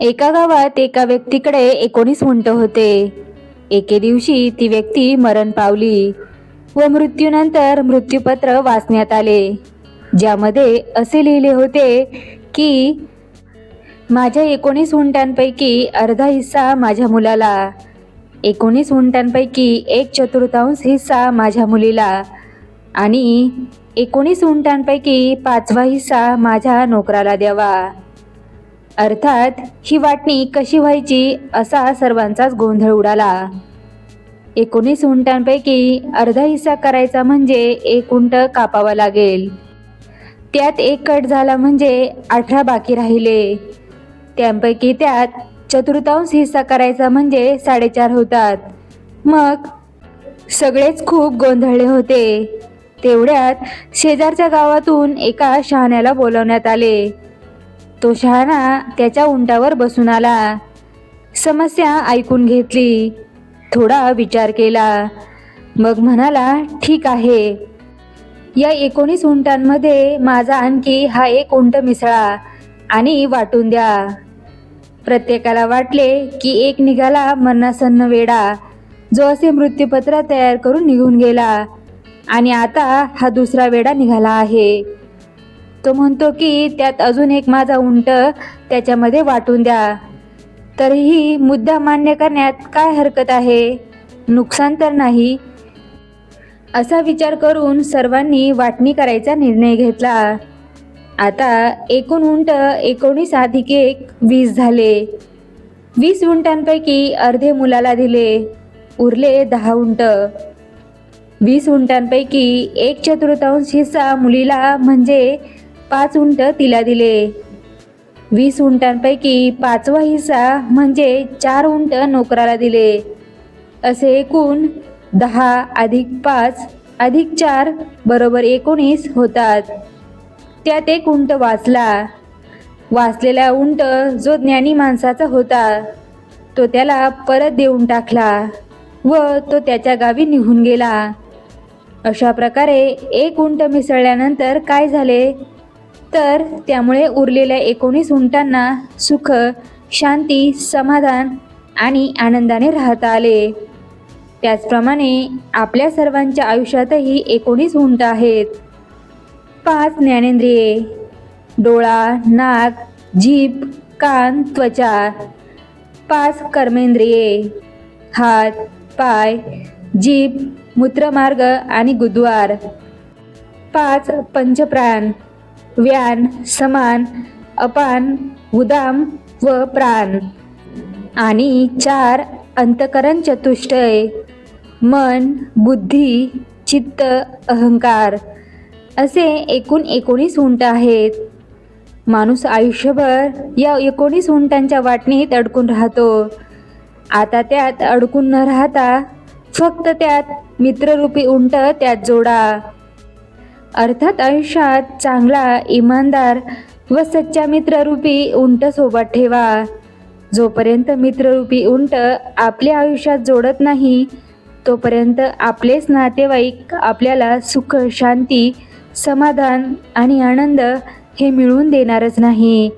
एका गावात एका व्यक्तीकडे एकोणीस उंट होते. एके दिवशी ती व्यक्ती मरण पावली व मृत्यूनंतर मृत्यूपत्र वाचण्यात आले. ज्यामध्ये असे लिहिले होते की माझ्या एकोणीस उंटांपैकी अर्धा हिस्सा माझ्या मुलाला एकोणीस उंटांपैकी एक चतुर्थांश हिस्सा माझ्या मुलीला आणि एकोणीस उंटांपैकी पाचवा हिस्सा माझ्या नोकराला द्यावा. अर्थात ही वाटणी कशी व्हायची असा सर्वांचाच गोंधळ उडाला. एकोणीस उंटांपैकी अर्धा हिस्सा करायचा म्हणजे एक उंट कापावा लागेल. त्यात एक कट झाला म्हणजे अठरा बाकी राहिले. त्यांपैकी त्यात चतुर्थांश हिस्सा करायचा म्हणजे साडेचार होतात. मग सगळेच खूप गोंधळले होते. तेवढ्यात शेजारच्या गावातून एका शहाण्याला बोलवण्यात आले. तो शहाणा त्याच्या उंटावर बसून आला. समस्या ऐकून घेतली. थोडा विचार केला. मग म्हणाला ठीक आहे. या एकोणीस उंटांमध्ये माझा आणखी हा एक उंट मिसळा आणि वाटून द्या. प्रत्येकाला वाटले की एक निघाला मरणासन्न वेडा. जो असे मृत्यूपत्र तयार करून निघून गेला आणि आता हा दुसरा वेडा निघाला आहे. तो म्हणतो की त्यात अजून एक माझा उंट त्याच्यामध्ये वाटून द्या. तरीही मुद्दा मान्य करण्यात काय हरकत आहे? नुकसान तर नाही. असा विचार करून सर्वांनी वाटणी करायचा निर्णय घेतला. आता एकूण उंट एकोणीस अधिक एक वीस झाले. वीस उंटांपैकी अर्धे मुलाला दिले. उरले दहा उंट. वीस उंटांपैकी एक चतुर्थांश हिस्सा मुलीला म्हणजे पाच उंट तिला दिले. वीस उंटांपैकी पाचवा हिस्सा म्हणजे चार उंट नोकराला दिले. असे एकूण दहा अधिक पाच अधिक चार बरोबर एकोणीस होतात. त्यात एक उंट वाचला. वाचलेला उंट जो ज्ञानी माणसाचा होता तो त्याला परत देऊन टाकला व तो त्याच्या गावी निघून गेला. अशा प्रकारे एक उंट मिसळल्यानंतर काय झाले? तर त्यामुळे उरलेल्या एकोणीस उंटांना सुख शांती समाधान आणि आनंदाने राहता आले. त्याचप्रमाणे आपल्या सर्वांच्या आयुष्यातही एकोणीस उंट आहेत. पाच ज्ञानेंद्रिये डोळा नाक जीभ कान त्वचा पाच कर्मेंद्रिये हात पाय जीभ मूत्रमार्ग आणि गुद्वार पाच पंचप्राण व्यान समान अपान उदाम व प्राण. आणि चार अंतकरण चतुष्टय मन बुद्धी चित्त अहंकार असे एकूण एकोणीस उंट आहेत. माणूस आयुष्यभर या एकोणीस उंटांच्या वाटणीत अडकून राहतो. आता त्यात अडकून न राहता फक्त त्यात मित्ररूपी उंट त्यात जोडा. अर्थात आयुष्यात चांगला इमानदार व सच्चा मित्ररूपी उंट सोबत ठेवा. जोपर्यंत मित्ररूपी उंट आपल्या आयुष्यात जोडत नाही तोपर्यंत आपलेच नातेवाईक आपल्याला सुख शांती समाधान आणि आनंद हे मिळवून देणारच नाही.